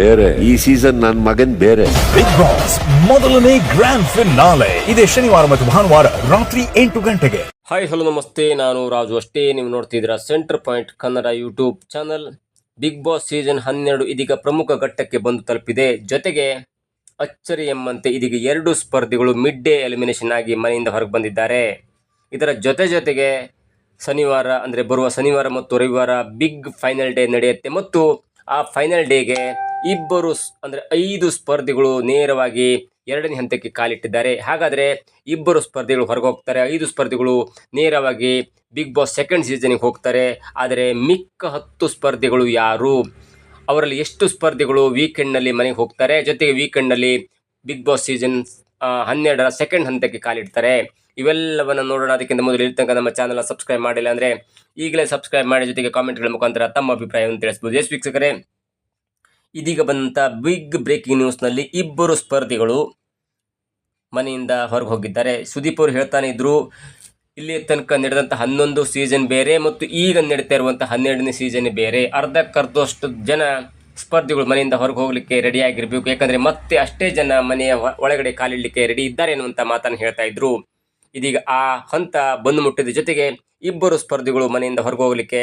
ಬೇರೆ. ಈ ಸೀಸನ್ ನನ್ನ ಮಗನ್ ಬೇರೆ. ಬಿಗ್ ಬಾಸ್ ಮೊದಲನೇ ಗ್ರ್ಯಾಂಡ್ ಫಿನಾಲೆ ಇದೇ ಶನಿವಾರ ಮತ್ತು ಭಾನುವಾರ ರಾತ್ರಿ ಎಂಟು ಗಂಟೆಗೆ. ಹಾಯ್ ಹಲೋ ನಮಸ್ತೆ. ನಾನು ರಾಜು ಅಷ್ಟೇ. ನೀವು ನೋಡ್ತಿದ್ದೀರಾ centre point Kannada YouTube channel Bigg Boss season ಹನ್ನೆರಡು ಇದೀಗ ಪ್ರಮುಖ ಘಟ್ಟಕ್ಕೆ ಬಂದು ತಲುಪಿದೆ. ಜೊತೆಗೆ ಅಚ್ಚರಿ ಎಂಬಂತೆ ಇದೀಗ ಎರಡು ಸ್ಪರ್ಧಿಗಳು ಮಿಡ್ ಡೇ ಎಲಿಮಿನೇಷನ್ ಆಗಿ ಮನೆಯಿಂದ ಹೊರಗೆ ಬಂದಿದ್ದಾರೆ. ಇದರ ಜೊತೆ ಜೊತೆಗೆ ಶನಿವಾರ ಅಂದರೆ ಬರುವ ಶನಿವಾರ ಮತ್ತು ರವಿವಾರ ಬಿಗ್ ಫೈನಲ್ ಡೇ ನಡೆಯುತ್ತೆ. ಮತ್ತು ಆ ಫೈನಲ್ ಡೇಗೆ ಇಬ್ಬರು ಅಂದರೆ ಐದು ಸ್ಪರ್ಧಿಗಳು ನೇರವಾಗಿ ಎರಡನೇ ಹಂತಕ್ಕೆ ಕಾಲಿಟ್ಟಿದ್ದಾರೆ. ಹಾಗಾದರೆ ಇಬ್ಬರು ಸ್ಪರ್ಧಿಗಳು ಹೊರಗೆ ಹೋಗ್ತಾರೆ ಐದು ಸ್ಪರ್ಧಿಗಳು ನೇರವಾಗಿ ಬಿಗ್ ಬಾಸ್ ಸೆಕೆಂಡ್ ಸೀಸನಿಗೆ ಹೋಗ್ತಾರೆ. ಆದರೆ ಮಿಕ್ಕ ಹತ್ತು ಸ್ಪರ್ಧಿಗಳು ಯಾರು? ಅವರಲ್ಲಿ ಎಷ್ಟು ಸ್ಪರ್ಧಿಗಳು ವೀಕೆಂಡ್ನಲ್ಲಿ ಮನೆಗೆ ಹೋಗ್ತಾರೆ? ಜೊತೆಗೆ ವೀಕೆಂಡ್ನಲ್ಲಿ ಬಿಗ್ ಬಾಸ್ ಸೀಸನ್ ಹನ್ನೆರಡರ ಸೆಕೆಂಡ್ ಹಂತಕ್ಕೆ ಕಾಲಿಡ್ತಾರೆ. ಇವೆಲ್ಲವನ್ನು ನೋಡೋಣ. ಅದಕ್ಕಿಂತ ಮೊದಲು ಇಲ್ಲಿ ತನಕ ನಮ್ಮ ಚಾನಲ್ ಸಬ್ಸ್ಕ್ರೈಬ್ ಮಾಡಿಲ್ಲ ಅಂದರೆ ಈಗಲೇ ಸಬ್ಸ್ಕ್ರೈಬ್ ಮಾಡಿ. ಜೊತೆಗೆ ಕಾಮೆಂಟ್ಗಳ ಮುಖಾಂತರ ತಮ್ಮ ಅಭಿಪ್ರಾಯವನ್ನು ತಿಳಿಸ್ಬೋದು. ಎಸ್ ವೀಕ್ಷಕರೇ ಇದೀಗ ಬಂದಂಥ ಬಿಗ್ ಬ್ರೇಕಿಂಗ್ ನ್ಯೂಸ್ನಲ್ಲಿ ಇಬ್ಬರು ಸ್ಪರ್ಧಿಗಳು ಮನೆಯಿಂದ ಹೊರಗೆ ಹೋಗಿದ್ದಾರೆ. ಸುದೀಪ್ ಅವರು ಹೇಳ್ತಾನೆ ಇದ್ರು, ಇಲ್ಲಿ ತನಕ ನಡೆದಂಥ ಹನ್ನೊಂದು ಸೀಸನ್ ಬೇರೆ ಮತ್ತು ಈಗ ನಡೀತಾ ಇರುವಂಥ ಹನ್ನೆರಡನೇ ಸೀಸನ್ ಬೇರೆ. ಅರ್ಧಕ್ಕರ್ಧಷ್ಟು ಜನ ಸ್ಪರ್ಧಿಗಳು ಮನೆಯಿಂದ ಹೊರಗೆ ಹೋಗಲಿಕ್ಕೆ ರೆಡಿ ಆಗಿರಬೇಕು. ಯಾಕಂದರೆ ಮತ್ತೆ ಅಷ್ಟೇ ಜನ ಮನೆಯ ಒಳಗಡೆ ಕಾಲಿಡಲಿಕ್ಕೆ ರೆಡಿ ಇದ್ದಾರೆ ಅನ್ನುವಂಥ ಮಾತನ್ನು ಹೇಳ್ತಾ ಇದ್ರು. ಇದೀಗ ಆ ಹಂತ ಬಂದು ಮುಟ್ಟಿದ ಜೊತೆಗೆ ಇಬ್ಬರು ಸ್ಪರ್ಧಿಗಳು ಮನೆಯಿಂದ ಹೊರಗೆ ಹೋಗಲಿಕ್ಕೆ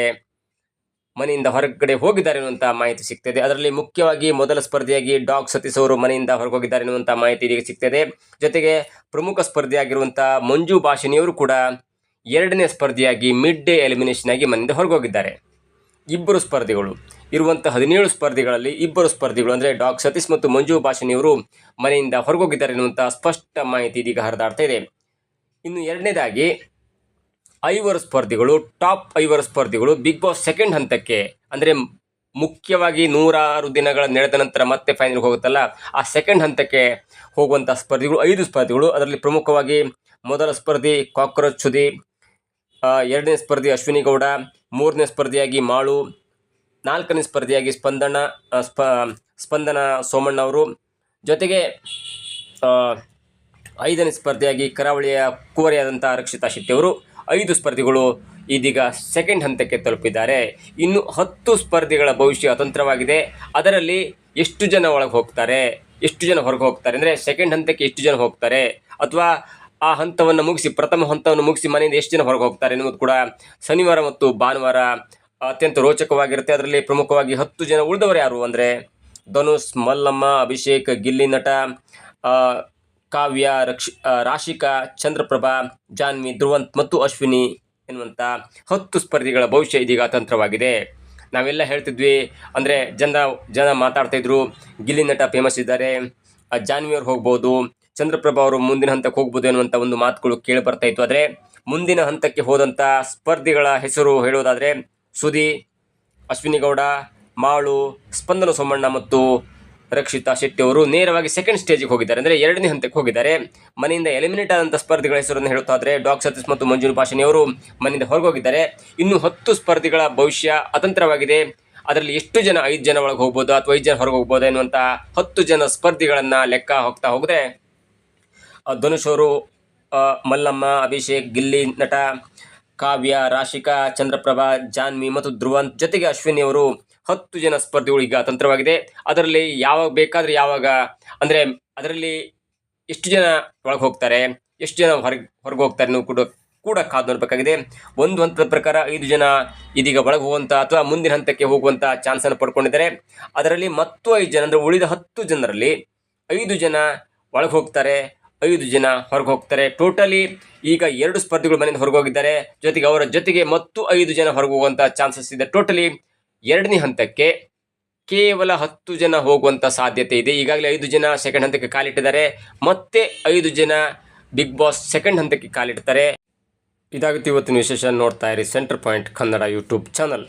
ಮನೆಯಿಂದ ಹೊರಗಡೆ ಹೋಗಿದ್ದಾರೆ ಎನ್ನುವಂಥ ಮಾಹಿತಿ ಸಿಗ್ತದೆ. ಅದರಲ್ಲಿ ಮುಖ್ಯವಾಗಿ ಮೊದಲ ಸ್ಪರ್ಧಿಯಾಗಿ ಡಾಗ್ ಸತೀಶ್ ಅವರು ಮನೆಯಿಂದ ಹೊರಗೆ ಹೋಗಿದ್ದಾರೆ ಎನ್ನುವಂಥ ಮಾಹಿತಿ ಇದೀಗ ಸಿಗ್ತದೆ. ಜೊತೆಗೆ ಪ್ರಮುಖ ಸ್ಪರ್ಧಿಯಾಗಿರುವಂಥ ಮಂಜು ಭಾಷಿನಿಯವರು ಕೂಡ ಎರಡನೇ ಸ್ಪರ್ಧಿಯಾಗಿ ಮಿಡ್ ಡೇ ಎಲಿಮಿನೇಷನ್ ಆಗಿ ಮನೆಯಿಂದ ಹೊರಗೆ ಹೋಗಿದ್ದಾರೆ. ಇಬ್ಬರು ಸ್ಪರ್ಧಿಗಳು. ಇರುವಂಥ ಹದಿನೇಳು ಸ್ಪರ್ಧಿಗಳಲ್ಲಿ ಇಬ್ಬರು ಸ್ಪರ್ಧಿಗಳು ಅಂದರೆ ಡಾಗ್ ಸತೀಶ್ ಮತ್ತು ಮಂಜು ಭಾಷಿನಿಯವರು ಮನೆಯಿಂದ ಹೊರಗೋಗಿದ್ದಾರೆ ಎನ್ನುವಂಥ ಸ್ಪಷ್ಟ ಮಾಹಿತಿ ಇದೀಗ ಹರಿದಾಡ್ತಾ ಇದೆ. ಇನ್ನು ಎರಡನೇದಾಗಿ ಐವರು ಸ್ಪರ್ಧಿಗಳು, ಟಾಪ್ ಐವರು ಸ್ಪರ್ಧಿಗಳು, ಬಿಗ್ ಬಾಸ್ ಸೆಕೆಂಡ್ ಹಂತಕ್ಕೆ, ಅಂದರೆ ಮುಖ್ಯವಾಗಿ ನೂರಾರು ದಿನಗಳ ನಡೆದ ನಂತರ ಮತ್ತೆ ಫೈನಲ್ಗೆ ಹೋಗುತ್ತಲ್ಲ, ಆ ಸೆಕೆಂಡ್ ಹಂತಕ್ಕೆ ಹೋಗುವಂಥ ಸ್ಪರ್ಧಿಗಳು, ಐದು ಸ್ಪರ್ಧಿಗಳು. ಅದರಲ್ಲಿ ಪ್ರಮುಖವಾಗಿ ಮೊದಲ ಸ್ಪರ್ಧಿ ಕಾಕ್ರೋಚ್ ಸುದಿ ಎರಡನೇ ಸ್ಪರ್ಧಿ ಅಶ್ವಿನಿ ಗೌಡ, ಮೂರನೇ ಸ್ಪರ್ಧಿಯಾಗಿ ಮಾಳು, ನಾಲ್ಕನೇ ಸ್ಪರ್ಧಿಯಾಗಿ ಸ್ಪಂದನ ಸ್ಪ, ಸ್ಪಂದನ ಸೋಮಣ್ಣ ಅವರು. ಜೊತೆಗೆ ಐದನೇ ಸ್ಪರ್ಧೆಯಾಗಿ ಕರಾವಳಿಯ ಕುವರಿಯಾದಂಥ ರಕ್ಷಿತಾ ಶೆಟ್ಟಿ ಅವರು. ಐದು ಸ್ಪರ್ಧಿಗಳು ಇದೀಗ ಸೆಕೆಂಡ್ ಹಂತಕ್ಕೆ ತಲುಪಿದ್ದಾರೆ. ಇನ್ನು ಹತ್ತು ಸ್ಪರ್ಧಿಗಳ ಭವಿಷ್ಯ ಅತಂತ್ರವಾಗಿದೆ. ಅದರಲ್ಲಿ ಎಷ್ಟು ಜನ ಒಳಗೆ ಹೋಗ್ತಾರೆ? ಎಷ್ಟು ಜನ ಹೊರಗೆ ಹೋಗ್ತಾರೆ ಅಂದರೆ ಸೆಕೆಂಡ್ ಹಂತಕ್ಕೆ ಎಷ್ಟು ಜನ ಹೋಗ್ತಾರೆ? ಅಥವಾ ಆ ಹಂತವನ್ನು ಮುಗಿಸಿ, ಪ್ರಥಮ ಹಂತವನ್ನು ಮುಗಿಸಿ ಮನೆಯಿಂದ ಎಷ್ಟು ಜನ ಹೊರಗೆ ಹೋಗ್ತಾರೆ ಎನ್ನುವುದು ಕೂಡ ಶನಿವಾರ ಮತ್ತು ಭಾನುವಾರ ಅತ್ಯಂತ ರೋಚಕವಾಗಿರುತ್ತೆ. ಅದರಲ್ಲಿ ಪ್ರಮುಖವಾಗಿ ಹತ್ತು ಜನ ಉಳಿದವರು ಯಾರು ಅಂದರೆ ಧನುಷ್, ಮಲ್ಲಮ್ಮ, ಅಭಿಷೇಕ್, ಗಿಲ್ಲಿ ನಟ ಕಾವ್ಯ ರಕ್ಷ ರಾಶಿಕಾ ಚಂದ್ರಪ್ರಭಾ ಜಾನ್ವಿ ಧ್ರುವಂತ್ ಮತ್ತು ಅಶ್ವಿನಿ ಎನ್ನುವಂಥ ಹತ್ತು ಸ್ಪರ್ಧಿಗಳ ಭವಿಷ್ಯ ಇದೀಗ ತಂತ್ರವಾಗಿದೆ. ನಾವೆಲ್ಲ ಹೇಳ್ತಿದ್ವಿ ಅಂದರೆ ಜನ ಜನ ಮಾತಾಡ್ತಾಯಿದ್ರು ಗಿಲ್ಲಿ ನಟ ಫೇಮಸ್ ಇದ್ದಾರೆ ಆ, ಜಾನ್ವಿ ಅವ್ರು ಹೋಗ್ಬೋದು ಚಂದ್ರಪ್ರಭಾ ಅವರು ಮುಂದಿನ ಹಂತಕ್ಕೆ ಹೋಗ್ಬೋದು ಎನ್ನುವಂಥ ಒಂದು ಮಾತುಗಳು ಕೇಳಿ ಬರ್ತಾ ಇತ್ತು. ಆದರೆ ಮುಂದಿನ ಹಂತಕ್ಕೆ ಹೋದಂಥ ಸ್ಪರ್ಧಿಗಳ ಹೆಸರು ಹೇಳೋದಾದರೆ ಸುದಿ ಅಶ್ವಿನಿ ಗೌಡ ಮಾಳು ಸ್ಪಂದನ ಸೋಮಣ್ಣ ಮತ್ತು ರಕ್ಷಿತಾ ಶೆಟ್ಟಿ ಅವರು ನೇರವಾಗಿ ಸೆಕೆಂಡ್ ಸ್ಟೇಜಿಗೆ ಹೋಗಿದ್ದಾರೆ. ಅಂದರೆ ಎರಡನೇ ಹಂತಕ್ಕೆ ಹೋಗಿದ್ದಾರೆ. ಮನೆಯಿಂದ ಎಲಿಮಿನೇಟ್ ಆದಂಥ ಸ್ಪರ್ಧಿಗಳ ಹೆಸರನ್ನು ಹೇಳುತ್ತಾದರೆ ಡಾಕ್ ಸತೀಶ್ ಮತ್ತು ಮಂಜುನು ಅವರು ಮನೆಯಿಂದ ಹೊರಗೋಗಿದ್ದಾರೆ ಇನ್ನು ಹತ್ತು ಸ್ಪರ್ಧಿಗಳ ಭವಿಷ್ಯ ಅತಂತ್ರವಾಗಿದೆ. ಅದರಲ್ಲಿ ಎಷ್ಟು ಜನ ಐದು ಜನ ಒಳಗೆ ಹೋಗ್ಬೋದು ಅಥವಾ ಐದು ಜನ ಹೊರಗೆ ಹೋಗ್ಬೋದು ಎನ್ನುವಂಥ ಹತ್ತು ಜನ ಸ್ಪರ್ಧಿಗಳನ್ನು ಲೆಕ್ಕ ಹೋಗ್ತಾ ಆ, ಧನುಷ್ ಅವರು ಮಲ್ಲಮ್ಮ ಅಭಿಷೇಕ್ ಗಿಲ್ಲಿ ನಟ ಕಾವ್ಯ ರಾಶಿಕಾ ಚಂದ್ರಪ್ರಭಾ ಜಾನ್ವಿ ಮತ್ತು ಧ್ರುವಂತ್ ಜೊತೆಗೆ ಅಶ್ವಿನಿ ಅವರು ಹತ್ತು ಜನ ಸ್ಪರ್ಧಿಗಳು ಈಗ ತಂತ್ರವಾಗಿದೆ. ಅದರಲ್ಲಿ ಯಾವಾಗ ಬೇಕಾದರೆ ಯಾವಾಗ, ಅಂದರೆ ಅದರಲ್ಲಿ ಎಷ್ಟು ಜನ ಒಳಗೆ ಹೋಗ್ತಾರೆ, ಎಷ್ಟು ಜನ ಹೊರಗೆ ಹೊರಗೆ ಹೋಗ್ತಾರೆ ನೀವು ಕೂಡ ಕೂಡ ಕಾದು ನೋಡಬೇಕಾಗಿದೆ. ಒಂದು ಹಂತದ ಪ್ರಕಾರ ಐದು ಜನ ಇದೀಗ ಒಳಗೆ ಹೋಗುವಂಥ ಅಥವಾ ಮುಂದಿನ ಹಂತಕ್ಕೆ ಹೋಗುವಂಥ ಚಾನ್ಸನ್ನು ಪಡ್ಕೊಂಡಿದ್ದಾರೆ. ಅದರಲ್ಲಿ ಮತ್ತು ಐದು ಜನ, ಅಂದರೆ ಉಳಿದ ಹತ್ತು ಜನರಲ್ಲಿ ಐದು ಜನ ಒಳಗೆ ಹೋಗ್ತಾರೆ, ಐದು ಜನ ಹೊರಗೆ ಹೋಗ್ತಾರೆ. ಟೋಟಲಿ ಈಗ ಎರಡು ಸ್ಪರ್ಧಿಗಳು ಮನೆಯಿಂದ ಹೊರಗೆ ಹೋಗಿದ್ದಾರೆ. ಜೊತೆಗೆ ಅವರ ಜೊತೆಗೆ ಮತ್ತು ಐದು ಜನ ಹೊರಗೆ ಹೋಗುವಂಥ ಚಾನ್ಸಸ್ ಇದೆ. ಟೋಟಲಿ ಎರಡನೇ ಹಂತಕ್ಕೆ ಕೇವಲ ಹತ್ತು ಜನ ಹೋಗುವಂಥ ಸಾಧ್ಯತೆ ಇದೆ. ಈಗಾಗಲೇ ಐದು ಜನ ಸೆಕೆಂಡ್ ಹಂತಕ್ಕೆ ಕಾಲಿಟ್ಟಿದ್ದಾರೆ. ಮತ್ತೆ ಐದು ಜನ ಬಿಗ್ ಬಾಸ್ ಸೆಕೆಂಡ್ ಹಂತಕ್ಕೆ ಕಾಲಿಡ್ತಾರೆ. ಇದಾಗುತ್ತೆ ಇವತ್ತಿನ ವಿಶೇಷ ನೋಡ್ತಾ ಇರಿ centre point Kannada YouTube channel